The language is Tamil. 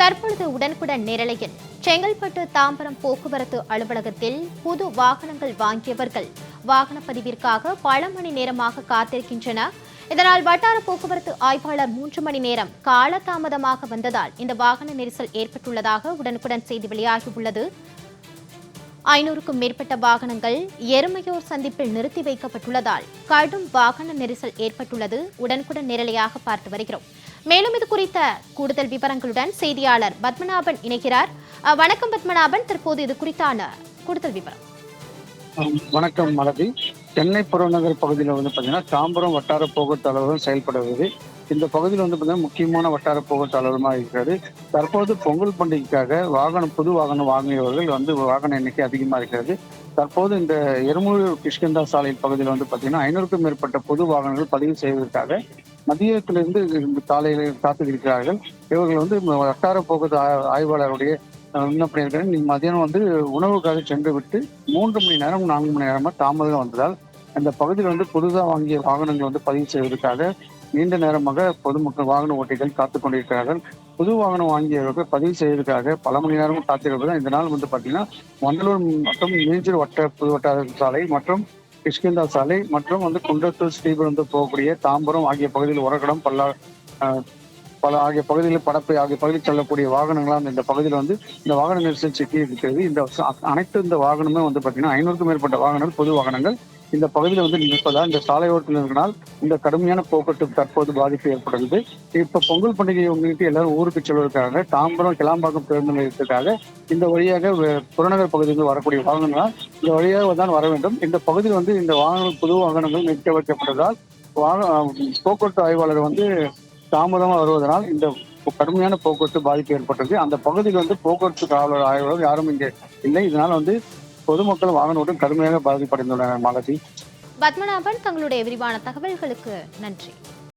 தற்பொழுது உடனுக்குடன் நேரலையில் செங்கல்பட்டு தாம்பரம் போக்குவரத்து அலுவலகத்தில் புது வாகனங்கள் வாங்கியவர்கள். வாகன பதிவிற்காக பல மணி நேரமாக காத்திருக்கின்றன. இதனால் வட்டார போக்குவரத்து ஆய்வாளர் மூன்று மணி நேரம் காலதாமதமாக வந்ததால் இந்த வாகன நெரிசல் ஏற்பட்டுள்ளதாக உடனுக்குடன் செய்தி வெளியாகியுள்ளது. ஐநூறுக்கும் மேற்பட்ட வாகனங்கள் எருமையோர் சந்திப்பில் நிறுத்தி வைக்கப்பட்டுள்ளதால் கடும் வாகன நெரிசல் ஏற்பட்டுள்ளது. உடனுக்குடன் நேரலையாக பார்த்து வருகிறோம். மேலும் இது குறித்த கூடுதல் விவரங்களுடன் செய்தியாளர் பத்மநாபன் இணைகிறார். வணக்கம் பத்மநாபன். தற்போது இது குறித்தான கூடுதல் விவரம். வணக்கம் மலதி சென்னை புறநகர் பகுதியில் வந்து பார்த்தீங்கன்னா தாம்பரம் வட்டார போக்குவரத்து அலுவலகம் செயல்படுவது இந்த பகுதியில் வந்து பார்த்தீங்கன்னா முக்கியமான வட்டார போக்குவரத்து அலுவலகமாக இருக்கிறது. தற்போது பொங்கல் பண்டிகைக்காக வாகனம் புது வாகனம் வாங்கியவர்கள் வந்து வாகன எண்ணிக்கை அதிகமாக இருக்கிறது. தற்போது இந்த எருமூர் கிஷ்கந்தா சாலை பகுதியில் வந்து பார்த்தீங்கன்னா ஐநூறுக்கும் மேற்பட்ட புது வாகனங்கள் பதிவு செய்வதற்காக மதியத்திலிருந்து காலையில சாலையில் காத்திருக்கிறார்கள் இவர்கள் வந்து வட்டார போக்குவரத்து ஆய்வாளருடைய அஹ், என்ன பண்ணியிருக்கிறேன் மதியானம் வந்து உணவுக்காக சென்று விட்டு மூன்று மணி நேரம் நான்கு மணி நேரமா தாமதம் வந்ததால் அந்த பகுதியில் வந்து புதுதாக வாங்கிய வாகனங்கள் வந்து பதிவு செய்வதற்காக நீண்ட நேரமாக பொதுமக்கள் வாகன ஓட்டிகள் காத்து கொண்டிருக்கிறார்கள். புது வாகனம் வாங்கியவர்கள் பதிவு செய்வதற்காக பல மணி நேரமும் காத்திருப்பது இந்த நாள் வந்து பார்த்தீங்கன்னா வண்டலூர் மற்றும் மீஞ்சூர் வட்ட புது வட்டார சாலை மற்றும் கிஷ்கிந்தா சாலை மற்றும் வந்து குன்றத்தூர் ஸ்ரீபெரும்பு போகக்கூடிய தாம்பரம் ஆகிய பகுதியில் உரகடம் பல்லா பல ஆகிய பகுதிகளில் படப்பை ஆகிய பகுதியில் செல்லக்கூடிய வாகனங்களாக இந்த பகுதியில் வந்து இந்த வாகன நெரிசல் சிக்கி இருக்கிறது இந்த அனைத்து இந்த வாகனமே வந்து பார்த்தீங்கன்னா ஐநூறுக்கும் மேற்பட்ட வாகனங்கள் பொது வாகனங்கள் இந்த பகுதியில் வந்து நிற்பதால் இந்த சாலையோரத்தில் இருக்கிறனால் இந்த கடுமையான போக்குவரத்து தற்போது பாதிப்பு ஏற்படுகிறது. இப்ப பொங்கல் பண்டிகையை முன்னிட்டு எல்லாரும் ஊருக்கு செல்வதற்காக தாம்பரம் கிளாம்பாக்கம் பேருந்து நிலையத்துக்காக இந்த வழியாக புறநகர் பகுதியில் வரக்கூடிய வாகனங்களால் இந்த வழியாக தான் வர வேண்டும். இந்த பகுதியில் வந்து இந்த வாகனங்கள் புது வாகனங்கள் நிற்க வைக்கப்பட்டதால் போக்குவரத்து ஆய்வாளர் வந்து தாமதமாக வருவதனால் இந்த கடுமையான போக்குவரத்து பாதிப்பு ஏற்பட்டது அந்த பகுதியில் வந்து போக்குவரத்து காவலர் ஆய்வாளர் யாரும் இங்கே இல்லை. இதனால் வந்து பொதுமக்கள் வாகன ஓட்டம் கடுமையாக பாதிப்படைந்துள்ளனர் மாலதி. பத்மநாபன் தங்களுடைய விரிவான தகவல்களுக்கு நன்றி.